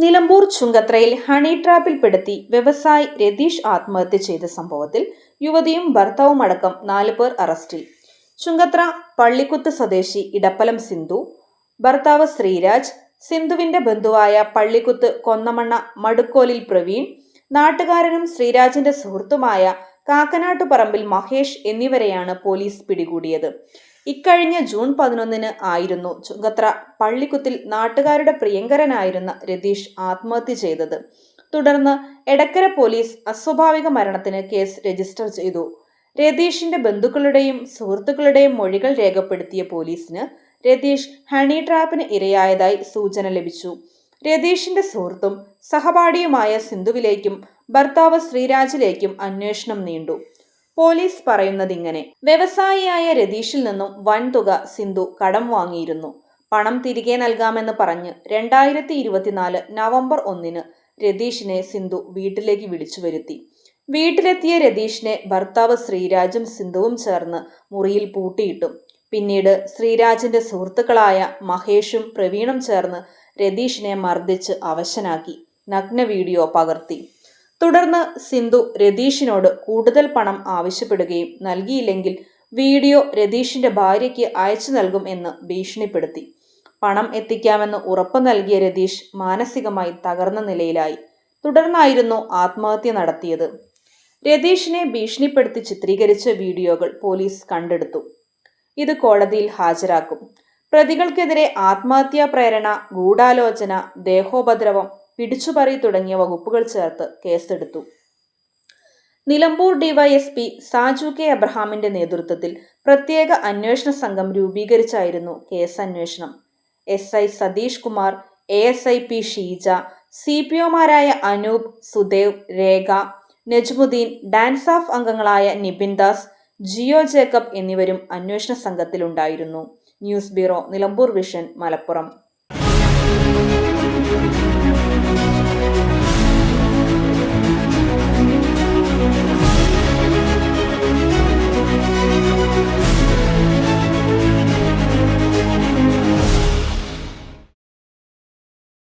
Nilambur ചുങ്കത്രയിൽ honey ട്രാപ്പിൽപ്പെടുത്തി വ്യവസായി രതീഷ് ആത്മഹത്യ ചെയ്ത സംഭവത്തിൽ യുവതിയും ഭർത്താവും അടക്കം നാല് പേർ അറസ്റ്റിൽ. ചുങ്കത്ര പള്ളിക്കുത്ത് സ്വദേശി ഇടപ്പലം സിന്ധു ഭർത്താവ് ശ്രീരാജ് സിന്ധുവിന്റെ ബന്ധുവായ പള്ളിക്കുത്ത് കൊന്നമണ്ണ മടുക്കോലിൽ പ്രവീൺ നാട്ടുകാരനും ശ്രീരാജിന്റെ സുഹൃത്തുമായ കാക്കനാട്ടുപറമ്പിൽ മഹേഷ് എന്നിവരെയാണ് പോലീസ് പിടികൂടിയത്. ഇക്കഴിഞ്ഞ ജൂൺ പതിനൊന്നിന് ആയിരുന്നു ചുങ്കത്ര പള്ളിക്കുത്തിൽ നാട്ടുകാരുടെ പ്രിയങ്കരനായിരുന്ന രതീഷ് ആത്മഹത്യ ചെയ്തത്. തുടർന്ന് എടക്കര പോലീസ് അസ്വാഭാവിക മരണത്തിന് കേസ് രജിസ്റ്റർ ചെയ്തു. രതീഷിന്റെ ബന്ധുക്കളുടെയും സുഹൃത്തുക്കളുടെയും മൊഴികൾ രേഖപ്പെടുത്തിയ പോലീസിന് രതീഷ് ഹണി ട്രാപ്പിന് ഇരയായതായി സൂചന ലഭിച്ചു. രതീഷിന്റെ സുഹൃത്തും സഹപാഠിയുമായ സിന്ധുവിലേക്കും ഭർത്താവ് ശ്രീരാജിലേക്കും അന്വേഷണം നീണ്ടു. പോലീസ് പറയുന്നതിങ്ങനെ. വ്യവസായിയായ രതീഷിൽ നിന്നും വൻതുക സിന്ധു കടം വാങ്ങിയിരുന്നു. പണം തിരികെ നൽകാമെന്ന് പറഞ്ഞ് രണ്ടായിരത്തി ഇരുപത്തിനാല് നവംബർ ഒന്നിന് രതീഷിനെ സിന്ധു വീട്ടിലേക്ക് വിളിച്ചു വരുത്തി. വീട്ടിലെത്തിയ രതീഷിനെ ഭർത്താവ് ശ്രീരാജും സിന്ധുവും ചേർന്ന് മുറിയിൽ പൂട്ടിയിട്ടു. പിന്നീട് ശ്രീരാജിന്റെ സുഹൃത്തുക്കളായ മഹേഷും പ്രവീണും ചേർന്ന് രതീഷിനെ മർദ്ദിച്ച് അവശനാക്കി. നഗ്ന വീഡിയോ പകർത്തി. തുടർന്ന് സിന്ധു രതീഷിനോട് കൂടുതൽ പണം ആവശ്യപ്പെടുകയും നൽകിയില്ലെങ്കിൽ വീഡിയോ രതീഷിന്റെ ഭാര്യയ്ക്ക് അയച്ചു നൽകും എന്ന് ഭീഷണിപ്പെടുത്തി. പണം എത്തിക്കാമെന്ന് ഉറപ്പ് നൽകിയ രതീഷ് മാനസികമായി തകർന്ന നിലയിലായി. തുടർന്നായിരുന്നു ആത്മഹത്യ നടത്തിയത്. രതീഷിനെ ഭീഷണിപ്പെടുത്തി ചിത്രീകരിച്ച വീഡിയോകൾ പോലീസ് കണ്ടെടുത്തു. ഇത് കോടതിയിൽ ഹാജരാക്കും. പ്രതികൾക്കെതിരെ ആത്മഹത്യാ പ്രേരണ ഗൂഢാലോചന ദേഹോപദ്രവം പിടിച്ചുപറി തുടങ്ങിയ വകുപ്പുകൾ ചേർത്ത് കേസെടുത്തു. നിലമ്പൂർ ഡിവൈഎസ്പി സാജു കെ അബ്രഹാമിന്റെ നേതൃത്വത്തിൽ പ്രത്യേക അന്വേഷണ സംഘം രൂപീകരിച്ചായിരുന്നു കേസ് അന്വേഷണം S I Satheesh Kumar A S I P Sheeja C P ഒമാരായ Anoop Sudev Rekha Najmuddin DANSAF അംഗങ്ങളായ നിബിൻ ദാസ് ജിയോ ജേക്കബ് എന്നിവരും അന്വേഷണ സംഘത്തിലുണ്ടായിരുന്നു. News bureau Nilambur vision Malappuram.